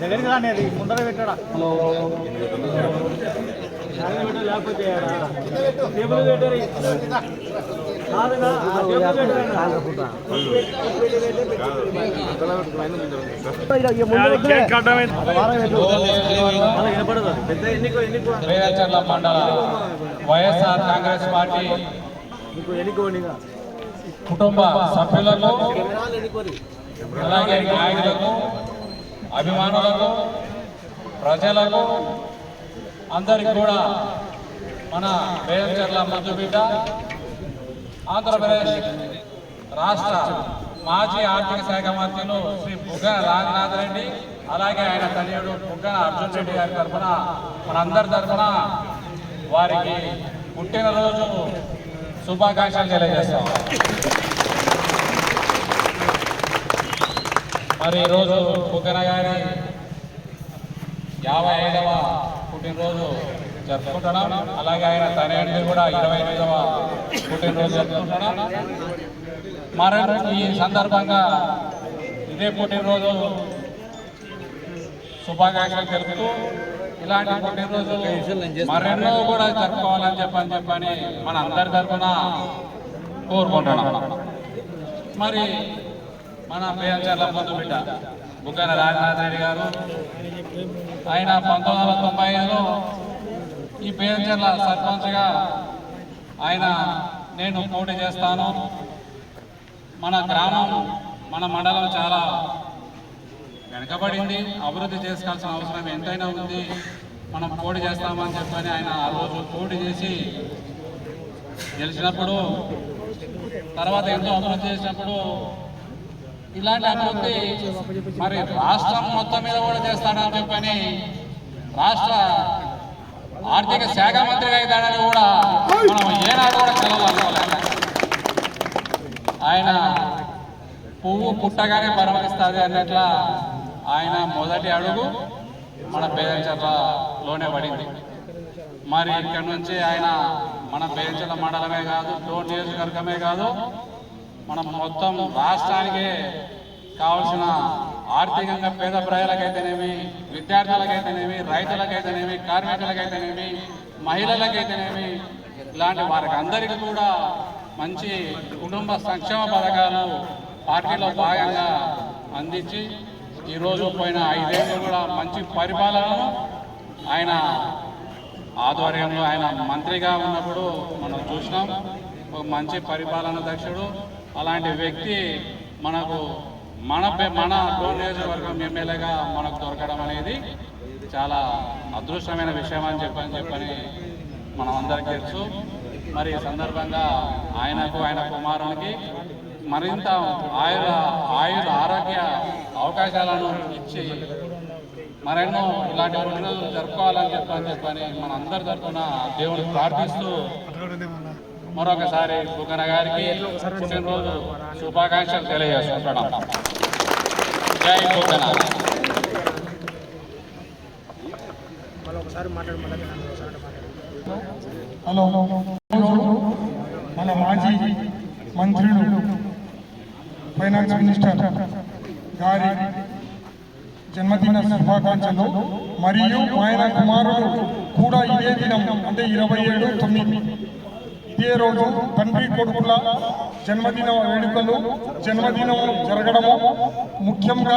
దగ్గరికి రాని అది ముందర పెట్టాడా? లేకపోతే టేబుల్ పెట్టారు? మండల వైఎస్ఆర్ కాంగ్రెస్ పార్టీ కుటుంబ సభ్యులకు అలాగే నాయకులకు అభిమానులకు ప్రజలకు అందరికి కూడా మన రేగచర్ల ముద్దు బిడ్డ ఆంధ్రప్రదేశ్ రాష్ట్ర మాజీ ఆర్థిక శాఖ మంత్రులు శ్రీ బుగ్గ రాజనాథ్ రెడ్డి అలాగే ఆయన తనయుడు బుగ్గ అర్జున్ రెడ్డి గారి తరఫున మనందరి తరఫున వారికి పుట్టినరోజు శుభాకాంక్షలు తెలియజేస్తాం. మరి ఈరోజు బుగ్గన గారి యాభై ఐదవ పుట్టినరోజు జరుపుకుంటున్నాం. అలాగే ఆయన తనయుడిది కూడా ఇరవై ఎనిమిదవ పుట్టినరోజు జరుపుకుంటున్నాం. మరి ఈ సందర్భంగా ఇదే పుట్టినరోజు శుభాకాంక్షలు తెలుపుతూ ఇలాంటి పుట్టినరోజు మరెన్నో కూడా జరుపుకోవాలని చెప్పని చెప్పని మన అందరి తరఫున కోరుకుంటున్నాం. మరి మన పేరంచర్ల పొద్దు బిడ్డ బుగ్గన రాజనాథ్ రెడ్డి గారు. ఆయన పంతొమ్మిది వందల తొంభై ఐదులో ఈ పేరంచర్ల సర్పంచ్గా ఆయన నేను పోటీ చేస్తాను. మన గ్రామం మన మండలం చాలా వెనకబడింది. అభివృద్ధి చేసుకోవాల్సిన అవసరం ఎంతైనా ఉంది. మనం పోటీ చేస్తామని చెప్పని ఆయన ఆ రోజు పోటీ చేసి గెలిచినప్పుడు తర్వాత ఎంతో అభివృద్ధి చేసినప్పుడు ఇలాంటి అభివృద్ధి మరి రాష్ట్రం మొత్తం మీద కూడా చేస్తాడని చెప్పని రాష్ట్ర ఆర్థిక శాఖ మంత్రిగా అవుతాడని కూడా మనం ఏనాడు కూడా కలవాలనుకోలేదు ఆయన పువ్వు పుట్టగానే పరమకిస్తుంది అన్నట్ల ఆయన మొదటి అడుగు మన పేదంచర్లలోనే పడింది. మరి ఇక్కడ నుంచి ఆయన మన పేదంచర్ల మండలమే కాదు డోర్ నియోజకవర్గమే కాదు మనం మొత్తం రాష్ట్రానికే కావాల్సిన ఆర్థికంగా పేద ప్రజలకైతేనేమి విద్యార్థులకైతేనేమి రైతులకైతేనేమి కార్మికులకైతేనేమి మహిళలకైతేనేమి ఇలాంటి వారికి అందరికీ కూడా మంచి కుటుంబ సంక్షేమ పథకాలు పార్టీలో భాగంగా అందించి ఈరోజు పోయిన ఐదేళ్ళు కూడా మంచి పరిపాలనను ఆయన ఆధ్వర్యంలో ఆయన మంత్రిగా ఉన్నప్పుడు మనం చూసినాం. ఒక మంచి పరిపాలన దక్షుడు అలాంటి వ్యక్తి మనకు మన పే- మన నియోజకవర్గం ఎమ్మెల్యేగా మనకు దొరకడం అనేది చాలా అదృష్టమైన విషయం అని చెప్పని చెప్పని మనం అందరికీ తెలుసు. మరి ఈ సందర్భంగా ఆయనకు ఆయన కుమారునికి మరింత ఆయుర ఆయుర ఆరోగ్య అవకాశాలను ఇచ్చి మరెన్నో ఇలాంటి పుట్టినరోజులు జరుపుకోవాలని చెప్పని చెప్పని మన అందరి తరఫున దేవుని ప్రార్థిస్తూ మరొకసారి బుగ్గన గారికి పుట్టినరోజు శుభాకాంక్షలు తెలియజేసుకుంటున్నాం జై బుగ్గన హలో. మన మాజీ మంత్రులు ఫైనాన్స్ మినిస్టర్ గారి జన్మదిన శుభాకాంక్షలు. మరియు ఆయన కుమారుడు కూడా ఇదే దినం అంటే ఇరవై ఏడు తొమ్మిది. ఇదే రోజు తండ్రి కొడుకుల జన్మదిన వేడుకలు జన్మదినం జరగడము. ముఖ్యంగా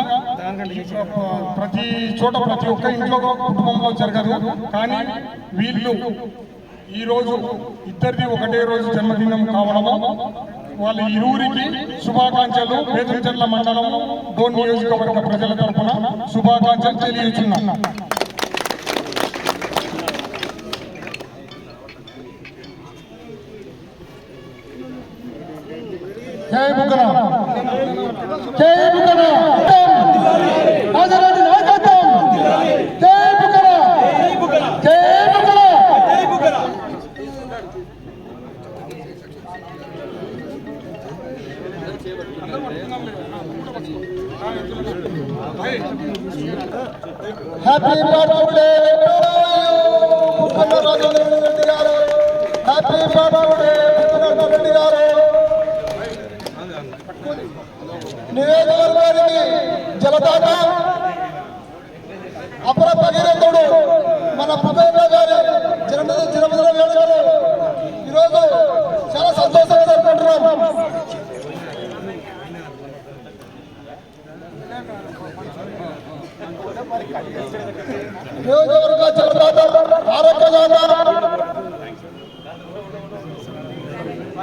ప్రతి చోట ప్రతి ఒక్క ఇంట్లో కుటుంబంలో జరగదు. కానీ వీళ్ళు ఈ రోజు ఇద్దరిది ఒకటే రోజు జన్మదినం కావడము. వాళ్ళ ఇరువురికి శుభాకాంక్షలు. పేదచర్ల మండలం డోన్ నియోజకవర్గ ప్రజల తరఫున శుభాకాంక్షలు తెలియజేస్తున్నా. జై బుగ్గన జై బుగ్గన ఆజరాడి నాయకత్వం జై బుగ్గన జై Buggana happy birthday Buggana Rajendra happy birthday Buggana Reddy గారు నియోజకవర్గానికి జలదాత అపర భగీరథుడు మన భూపేంద్ర గారి జన్మదిన జన్మదిన వేడుకలు ఈరోజు చాలా సంతోషంగా జరుపుకుంటున్నాం నియోజకవర్గ జలదాత ఆరోగ్య దాత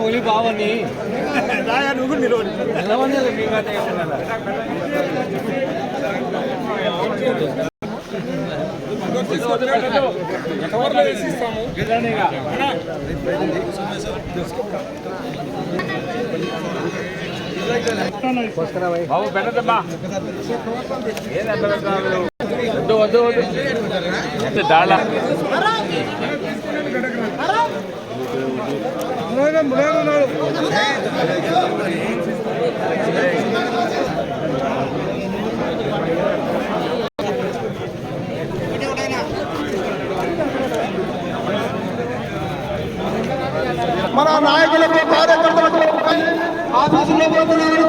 ఒలి బావని నువ్వు నిలవని బాబు పెట్టదమ్మా వద్దు వద్దు వద్దు. దాళ మన నాయకులకు కార్యకర్తలకు ఆఫీసులో పోతున్నారని